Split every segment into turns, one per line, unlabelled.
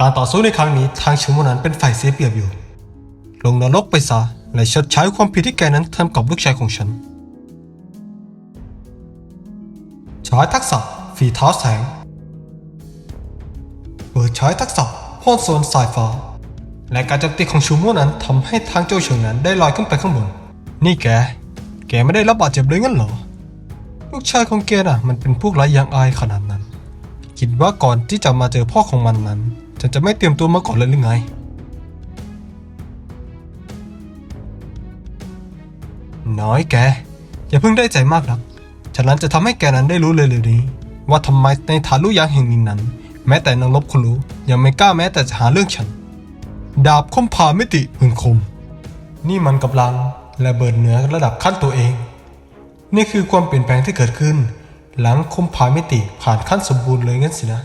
การต่อสู้ในครั้งนี้ทางชิโมนั้นเป็นฝ่ายเสียเปรียบอยู่ ลงนรกไปซะและชดใช้ความผิดที่แกนั้นทำกับลูกชายของฉันใช้ทักษะฝีเท้าแสง เปิดใช้ทักษะพ่นโซนสายฟ้า และการโจมตีของชูโม่นั้นทำให้ทางเจ้าเฉิงนั้นได้ลอยขึ้นไปข้างบน นี่แก แกไม่ได้รับบาดเจ็บเลยงั้นเหรอ ลูกชายของแกน่ะ มันเป็นพวกไร้ยางอายขนาดนั้น คิดว่าก่อนที่จะมาเจอพ่อของมันนั้น ฉันจะไม่เตรียมตัวมาก่อนเลยหรือไง น้อยแก อย่าเพิ่งได้ใจมากนักฉะนั้นจะทำให้แกนั้นได้รู้เลยเร็วนี้ ว่าทำไมในฐานลูกยางแห่งนี้นั้น แม้แต่นางลบคนรู้ยังไม่กล้าแม้แต่จะหาเรื่องฉัน ดาบคมพามิติพึงคม นี่มันกำลังระเบิดเหนือระดับขั้นตัวเอง นี่คือความเปลี่ยนแปลงที่เกิดขึ้น หลังคมพามิติผ่านขั้นสมบูรณ์เลยงั้นสินะ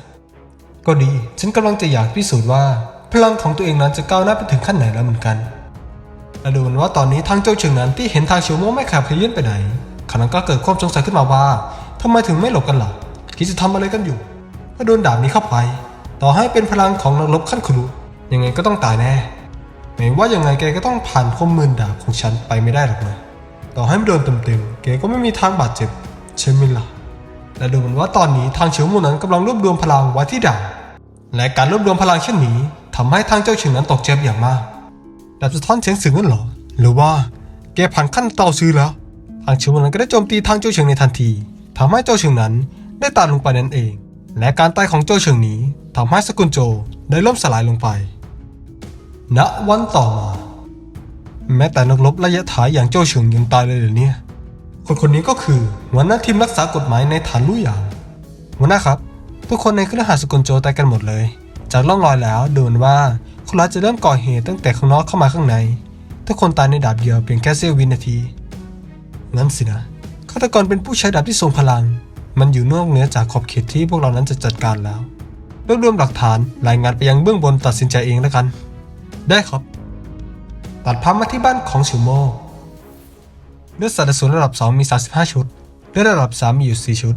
ก็ดี ฉันกำลังจะอยากพิสูจน์ว่า พลังของตัวเองนั้นจะก้าวหน้าไปถึงขั้นไหนแล้วเหมือนกันและดูเหมือนว่าตอนนี้ทางเจ้าเฉิงนั้นที่เห็นทางเฉียวโม่ไม่ขับขยื่อนไปไหนขณะก็เกิดความสงสัยขึ้นมาว่าทำไมถึงไม่หลบกันล่ะคิดจะทำอะไรกันอยู่ถ้าโดนดาบนี้เข้าไป ต่อให้เป็นพลังของนักรบขั้นครุยังไงก็ต้องตายแน่ไม่ว่ายังไงแกก็ต้องผ่านคมมือดาบของฉันไปไม่ได้หรอกนะต่อให้ไม่โดนเต็มๆแกก็ไม่มีทางบาดเจ็บใช่ไหมล่ะ และดูเหมือนว่าตอนนี้ทางเฉียวม่นั้นกำลังรวบรวมพลังไว้ที่ดาบและการรวบรวมพลังเช่นนี้ทำให้ทางเจ้าเฉิงนั้นตกใจอย่างมากดาบสะท้อนเสียงสึงนั่นหรอ หรือว่าแกผ่านขั้นต่อซื้อแล้ว ทางเฉิงนั้นก็ได้โจมตีทางเจ้าเฉิงในทันทีทำให้เจ้าเฉิงนั้นได้ตายลงไปนั่นเอง และการตายของเจ้าเฉิงนี้ทำให้สกุลโจได้ล่มสลายลงไป ณวันต่อมา แม้แต่นักรบระยะท้ายอย่างเจ้าเฉิงยังตายเลยเหรอเนี่ย คนคนนี้ก็คือหัวหน้าทีมรักษากฎหมายในฐานลู่หยางหัวหน้าครับ ทุกคนในเครือข่ายสกุลโจตายกันหมดเลย จากร่องรอยแล้วดูเหมือนว่าคนร้ายจะเริ่มก่อเหตุตั้งแต่ข้างนอกเข้ามาข้างใน ทุกคนตายในดาบเดียวเพียงแค่เสี้ยววินาทีงั้นสินะฆาตกรเป็นผู้ใช้ดาบที่ทรงพลัง มันอยู่นอกเหนือจากขอบเขตที่พวกเรานั้นจะจัดการแล้วรวบรวมหลักฐานรายงานไปยังเบื้องบนตัดสินใจเองแล้วกัน ได้ครับ ตัดภาพมาที่บ้านของชิวโม เลือดสัตว์อสูรระดับ 2 มี 35 ชุด เลือดระดับ 3 มีอยู่ 4 ชุด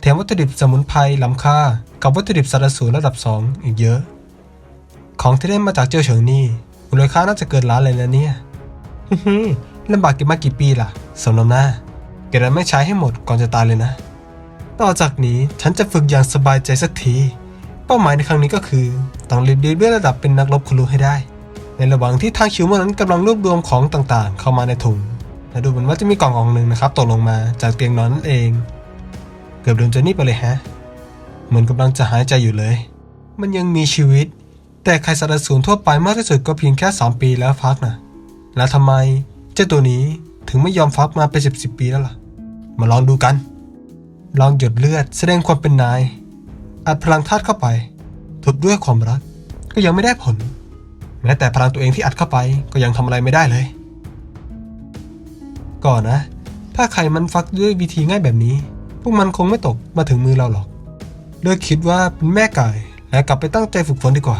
แถมวัตถุดิบสมุนไพรล้ำค่า กับวัตถุดิบสัตว์อสูรระดับ 2 อีกเยอะ ของที่ได้มาจากเจ้าเฉิงนี่มูลค่าน่าจะเกินล้านเลยนะเนี่ยฮึ่มๆลำบากเก็บมากี่ปีล่ะ สมน้ำหน้าเก็บแล้วไม่ใช้ให้หมดก่อนจะตายเลยนะ ต่อจากนี้ฉันจะฝึกอย่างสบายใจสักที เป้าหมายในครั้งนี้ก็คือ ต้องรีบดีเลื่อระดับเป็นนักรบคุณรู้ให้ได้ ในระหว่างที่ทางคิวโมนั้นกำลังรวบรวมของต่างๆ เข้ามาในถุง และดูเหมือนว่าจะมีกล่องกล่องหนึ่งนะครับตกลงมาจากเตียงนอนนั่นเอง เกือบโดนเจนี่ไปเลยฮะ เหมือนกำลังจะหายใจอยู่เลย มันยังมีชีวิต แต่ไข่สัตว์สูรทั่วไปมากที่สุดก็เพียงแค่ 3 ปีแล้วฟักนะแล้วทำไมเจ้าตัวนี้ถึงไม่ยอมฟักมาเป็นสิบสิบปีแล้วล่ะ มาลองดูกัน ลองหยดเลือดแสดงความเป็นนาย อัดพลังธาตุเข้าไปทุบด้วยความรัก ก็ยังไม่ได้ผล แม้แต่พลังตัวเองที่อัดเข้าไปก็ยังทำอะไรไม่ได้เลย ก่อนนะ ถ้าใครมันฟักด้วยวิธีง่ายแบบนี้ พวกมันคงไม่ตกมาถึงมือเราหรอกเลิกคิดว่าเป็นแม่ไก่และกลับไปตั้งใจฝึกฝนดีกว่า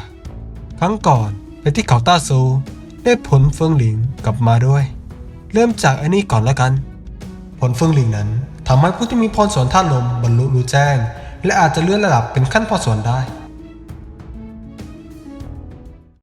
ครั้งก่อนไปที่เขาต้าซู ได้ผลเฟิงหลิงกลับมาด้วย เริ่มจากอันนี้ก่อนแล้วกัน ผลเฟิงหลิงนั้นทำให้ผู้ที่มีพรสวรรค์ธาตุลมบรรลุรู้แจ้ง และอาจจะเลื่อนระดับเป็นขั้นพรสวรรค์ได้